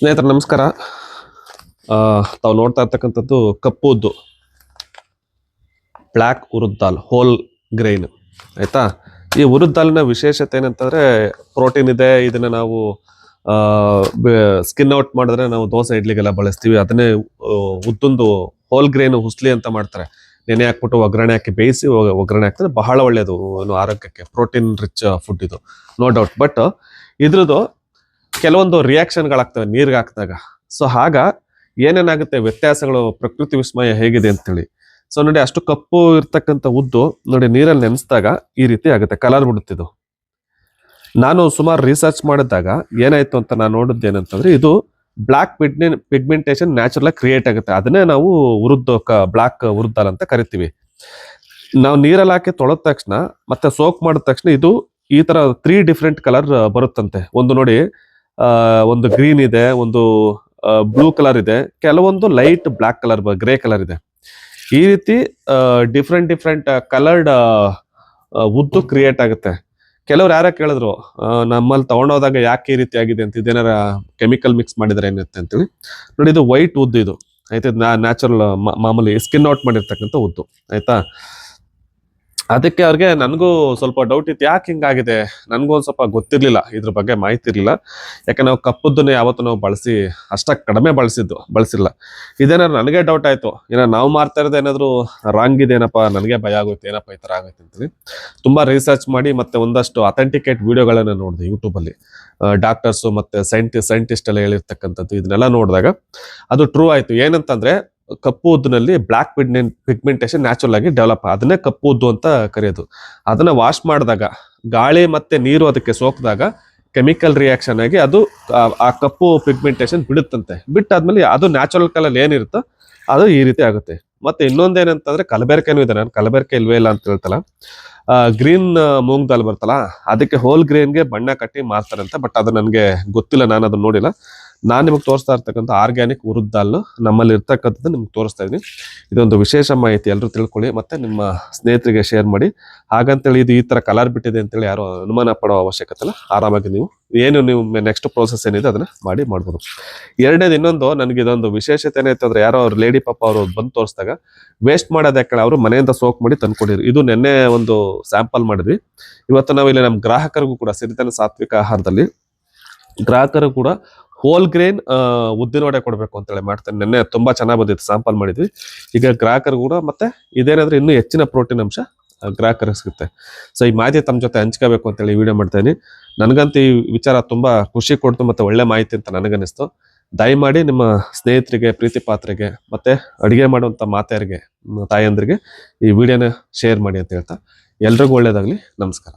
ಸ್ನೇಹಿತರೆ, ನಮಸ್ಕಾರ. ತಾವು ನೋಡ್ತಾ ಇರ್ತಕ್ಕಂಥದ್ದು ಕಪ್ಪುದ್ದು black urad dal, whole grain. ಆಯಿತಾ? ಈ ಉರುದ್ ದಾಲಿನ ವಿಶೇಷತೆ ಏನಂತಂದರೆ, ಪ್ರೋಟೀನ್ ಇದೆ, ಇದನ್ನು ನಾವು ಸ್ಕಿನ್ ಔಟ್ ಮಾಡಿದ್ರೆ ನಾವು ದೋಸೆ ಇಡ್ಲಿಗೆಲ್ಲ ಬಳಸ್ತೀವಿ. ಅದನ್ನೇ ಉದ್ದೊಂದು ಹೋಲ್ ಗ್ರೈನ್ ಹುಸ್ಲಿ ಅಂತ ಮಾಡ್ತಾರೆ. ನೆನೆ ಹಾಕ್ಬಿಟ್ಟು ಒಗ್ಗರಣೆ ಹಾಕಿ ಬೇಯಿಸಿ ಒಗ್ಗರಣೆ ಹಾಕಿದ್ರೆ ಬಹಳ ಒಳ್ಳೆಯದು ಆರೋಗ್ಯಕ್ಕೆ. ಪ್ರೋಟೀನ್ ರಿಚ್ ಫುಡ್ ಇದು, ನೋ ಡೌಟ್. ಬಟ್ ಇದ್ರದ್ದು ಕೆಲವೊಂದು ರಿಯಾಕ್ಷನ್ಗಳಾಗ್ತವೆ ನೀರಿಗೆ ಹಾಕಿದಾಗ ಸೊ ಆಗ ಏನೇನಾಗುತ್ತೆ? ವ್ಯತ್ಯಾಸಗಳು, ಪ್ರಕೃತಿ ವಿಸ್ಮಯ ಹೇಗಿದೆ ಅಂತೇಳಿ. ಸೊ ನೋಡಿ, ಅಷ್ಟು ಕಪ್ಪು ಇರ್ತಕ್ಕಂಥ ಉದ್ದು, ನೋಡಿ, ನೀರಲ್ಲಿ ನೆನೆಸಿದಾಗ ಈ ರೀತಿ ಆಗುತ್ತೆ, ಕಲರ್ ಬಿಡುತ್ತಿದ್ದು. ನಾನು ಸುಮಾರು ರಿಸರ್ಚ್ ಮಾಡಿದಾಗ ಏನಾಯ್ತು ಅಂತ ನಾನು ನೋಡಿದ್ದು ಏನಂತಂದ್ರೆ, ಇದು ಬ್ಲಾಕ್ ಪಿಗ್ನೆ ಪಿಗ್ಮೆಂಟೇಷನ್ ನ್ಯಾಚುರಲ್ ಕ್ರಿಯೇಟ್ ಆಗುತ್ತೆ. ಅದನ್ನೇ ನಾವು ಉರುದ್ದು ಬ್ಲಾಕ್ ಉರುದ್ದಾಲ್ ಅಂತ ಕರಿತೀವಿ. ನಾವು ನೀರಲ್ಲಿ ಹಾಕಿ ತೊಳೆದ ತಕ್ಷಣ, ಮತ್ತೆ ಸೋಕ್ ಮಾಡಿದ ತಕ್ಷಣ ಇದು ಈ ತರ ತ್ರೀ ಡಿಫ್ರೆಂಟ್ ಕಲರ್ ಬರುತ್ತಂತೆ. ಒಂದು ನೋಡಿ ಒಂದು ಗ್ರೀನ್ ಇದೆ, ಒಂದು ಬ್ಲೂ ಕಲರ್ ಇದೆ. ಕೆಲವೊಂದು light black colour grey colour ಇದೆ. ಈ ರೀತಿ ಡಿಫ್ರೆಂಟ್ ಡಿಫ್ರೆಂಟ್ ಕಲರ್ಡ್ ಉದ್ದು ಕ್ರಿಯೇಟ್ ಆಗುತ್ತೆ. ಕೆಲವ್ರು ಯಾರ ಕೇಳಿದ್ರು ನಮ್ಮಲ್ಲಿ ತಗೊಂಡೋದಾಗ ಯಾಕೆ ಈ ರೀತಿ ಆಗಿದೆ ಅಂತ ಇದೇನಾರ ಕೆಮಿಕಲ್ ಮಿಕ್ಸ್ ಮಾಡಿದ್ರೆ ಏನಿರುತ್ತೆ ಅಂತೇಳಿ. ನೋಡಿ, ಇದು ವೈಟ್ ಉದ್ದು ಇದು. ಆಯ್ತಾ? ನ್ಯಾಚುರಲ್ ಮಾಮೂಲಿ ಸ್ಕಿನ್ ಔಟ್ ಮಾಡಿರ್ತಕ್ಕಂಥ ಉದ್ದು ಆಯ್ತಾ? ಅದಕ್ಕೆ ಅವ್ರಿಗೆ ನನಗೂ ಸ್ವಲ್ಪ ಡೌಟ್ ಇತ್ತು. ಯಾಕೆ ಹಿಂಗಾಗಿದೆ? ನನಗೂ ಒಂದು ಸ್ವಲ್ಪ ಗೊತ್ತಿರಲಿಲ್ಲ. ಇದ್ರ ಬಗ್ಗೆ ಮಾಹಿತಿ ಇರಲಿಲ್ಲ. ಯಾಕೆ ನಾವು ಕಪ್ಪುದ್ದನ್ನ ಯಾವತ್ತೂ ನಾವು ಬಳಸಿ ಅಷ್ಟಾಗಿ ಕಡಿಮೆ ಬಳಸಿದ್ದು, ಬಳಸಿಲ್ಲ. ಇದೇನಾದ್ರು ನನಗೆ ಡೌಟ್ ಆಯ್ತು. ಏನೋ ನಾವು ಮಾಡ್ತಾ ಇರೋದು ಏನಾದ್ರು ರಾಂಗ್ ಇದೇನಪ್ಪ? ನನಗೆ ಭಯ ಆಗುತ್ತೆ ಏನಪ್ಪ ಈ ಥರ ಆಗುತ್ತೆ ಅಂತೇಳಿ. ತುಂಬಾ ರಿಸರ್ಚ್ ಮಾಡಿ ಮತ್ತೆ ಒಂದಷ್ಟು ಅಥೆಂಟಿಕೇಟ್ ವೀಡಿಯೋಗಳನ್ನು ನೋಡಿದೆ ಯೂಟ್ಯೂಬಲ್ಲಿ ಡಾಕ್ಟರ್ಸು ಮತ್ತೆ ಸೈಂಟಿಸ್ಟ್ ಸೈಂಟಿಸ್ಟ್ ಎಲ್ಲ ಹೇಳಿರ್ತಕ್ಕಂಥದ್ದು, ಇದನ್ನೆಲ್ಲ ನೋಡಿದಾಗ ಅದು ಟ್ರೂ ಆಯ್ತು. ಏನಂತಂದ್ರೆ ಕಪ್ಪು ಉದ್ದಿನಲ್ಲಿ ಬ್ಲಾಕ್ ಪಿಗ್ಮೆಂಟ್ ಪಿಗ್ಮೆಂಟೇಷನ್ ನ್ಯಾಚುರಲ್ ಆಗಿ ಡೆವಲಪ್ ಅದನ್ನೇ ಕಪ್ಪು ಉದ್ದು ಅಂತ ಕರೆಯೋದು. ಅದನ್ನ ವಾಶ್ ಮಾಡಿದಾಗ, ಗಾಳಿ ಮತ್ತೆ ನೀರು ಅದಕ್ಕೆ ಸೋಕಿದಾಗ ಕೆಮಿಕಲ್ ರಿಯಾಕ್ಷನ್ ಆಗಿ ಅದು ಆ- ಕಪ್ಪು ಪಿಗ್ಮೆಂಟೇಷನ್ ಬಿಡುತ್ತಂತೆ. ಬಿಟ್ಟಾದ್ಮೇಲೆ ಅದು ನ್ಯಾಚುರಲ್ ಕಲರ್ ಏನಿರುತ್ತೋ ಅದು ಈ ರೀತಿ ಆಗುತ್ತೆ. ಮತ್ತೆ ಇನ್ನೊಂದೇನಂತಂದ್ರೆ ಕಲಬೆರಕೆನೂ ಇದೆ. ನಾನು ಕಲಬೆರಕೆ ಇಲ್ವೇ ಇಲ್ಲ ಅಂತ ಹೇಳ್ತಲ್ಲ. ಗ್ರೀನ್ ಮೂಂಗ್ ದಾಲ್ ಬರ್ತಲ್ಲ ಅದಕ್ಕೆ ಹೋಲ್ ಗ್ರೇನ್ಗೆ ಬಣ್ಣ ಕಟ್ಟಿ ಮಾರ್ತಾರಂತೆ ಬಟ್ ಅದು ನನಗೆ ಗೊತ್ತಿಲ್ಲ ನಾನು ಅದನ್ನ ನೋಡಿಲ್ಲ. ನಾನು ನಿಮಗೆ ತೋರಿಸ್ತಾ ಇರ್ತಕ್ಕಂಥ ಆರ್ಗ್ಯಾನಿಕ್ ಉರುದ್ ದಾಲ್ ನಮ್ಮಲ್ಲಿ ಇರ್ತಕ್ಕಂಥದ್ದು ನಿಮ್ಗೆ ತೋರಿಸ್ತಾ ಇದ್ದೀನಿ. ಇದೊಂದು ವಿಶೇಷ ಮಾಹಿತಿ ಎಲ್ಲರೂ ತಿಳ್ಕೊಳ್ಳಿ, ಮತ್ತೆ ನಿಮ್ಮ ಸ್ನೇಹಿತರಿಗೆ ಶೇರ್ ಮಾಡಿ. ಹಾಗಂತೇಳಿ ಇದು ಈ ತರ ಕಲರ್ ಬಿಟ್ಟಿದೆ ಅಂತೇಳಿ ಯಾರು ಅನುಮಾನ ಪಡೋ ಅವಶ್ಯಕತೆ ಇಲ್ಲ. ಆರಾಮಾಗಿ ನೀವು, ಏನು ನೀವು ನೆಕ್ಸ್ಟ್ ಪ್ರೋಸೆಸ್ ಏನಿದೆ ಅದನ್ನ ಮಾಡಿ ಮಾಡ್ಬೋದು. ಎರಡನೇದು ಇನ್ನೊಂದು, ನನಗೆ ಇದೊಂದು ವಿಶೇಷತೆ ಏನಾಯ್ತು ಅಂದ್ರೆ ಯಾರೋ ಅವ್ರು ಲೇಡಿ ಪಾಪ ಅವರು ಬಂದು ತೋರಿಸಿದಾಗ ವೇಸ್ಟ್ ಮಾಡೋದು ಅವರು ಮನೆಯಿಂದ ಸೋಕ್ ಮಾಡಿ ತಂದ್ಕೊಂಡಿದ್ರು. ಇದು ನಿನ್ನೆ ಒಂದು ಸ್ಯಾಂಪಲ್ ಮಾಡಿದ್ವಿ. ಇವತ್ತು ನಾವು ಇಲ್ಲಿ ನಮ್ಮ ಗ್ರಾಹಕರಿಗೂ ಕೂಡ, ಸಿರಿತನ ಸಾತ್ವಿಕ ಆಹಾರದಲ್ಲಿ ಗ್ರಾಹಕರು ಕೂಡ ಹೋಲ್ ಗ್ರೇನ್ ಉದ್ದಿನ ವಡೆ ಕೊಡಬೇಕು ಅಂತೇಳಿ ಮಾಡ್ತಾರೆ ನಿನ್ನೆ ತುಂಬಾ ಚೆನ್ನಾಗಿ ಬಂದಿತ್ತು ಸ್ಯಾಂಪಲ್ ಮಾಡಿದ್ವಿ. ಈಗ ಗ್ರಾಹಕರು ಕೂಡ ಮತ್ತೆ ಇದೇನಾದ್ರೆ ಇನ್ನೂ ಹೆಚ್ಚಿನ ಪ್ರೋಟೀನ್ ಅಂಶ ಗ್ರಾಹಕರಿಗೆ ಸಿಗುತ್ತೆ. ಸೊ ಈ ಮಾಹಿತಿ ತಮ್ಮ ಜೊತೆ ಹಂಚ್ಕೋಬೇಕು ಅಂತೇಳಿ ವಿಡಿಯೋ ಮಾಡ್ತಾ ಇದೀನಿ ನನಗಂತೂ ಈ ವಿಚಾರ ತುಂಬಾ ಖುಷಿ ಕೊಡ್ತು ಮತ್ತೆ ಒಳ್ಳೆ ಮಾಹಿತಿ ಅಂತ ನನಗನ್ನಿಸ್ತು. ದಯಮಾಡಿ ನಿಮ್ಮ ಸ್ನೇಹಿತರಿಗೆ, ಪ್ರೀತಿ ಪಾತ್ರಿಗೆ ಮತ್ತೆ ಅಡಿಗೆ ಮಾಡುವಂತ ಮಾತೆಯರಿಗೆ, ತಾಯಂದ್ರಿಗೆ ಈ ವಿಡಿಯೋನ ಶೇರ್ ಮಾಡಿ ಅಂತ ಹೇಳ್ತಾ, ಎಲ್ರಿಗೂ ಒಳ್ಳೇದಾಗಲಿ. ನಮಸ್ಕಾರ.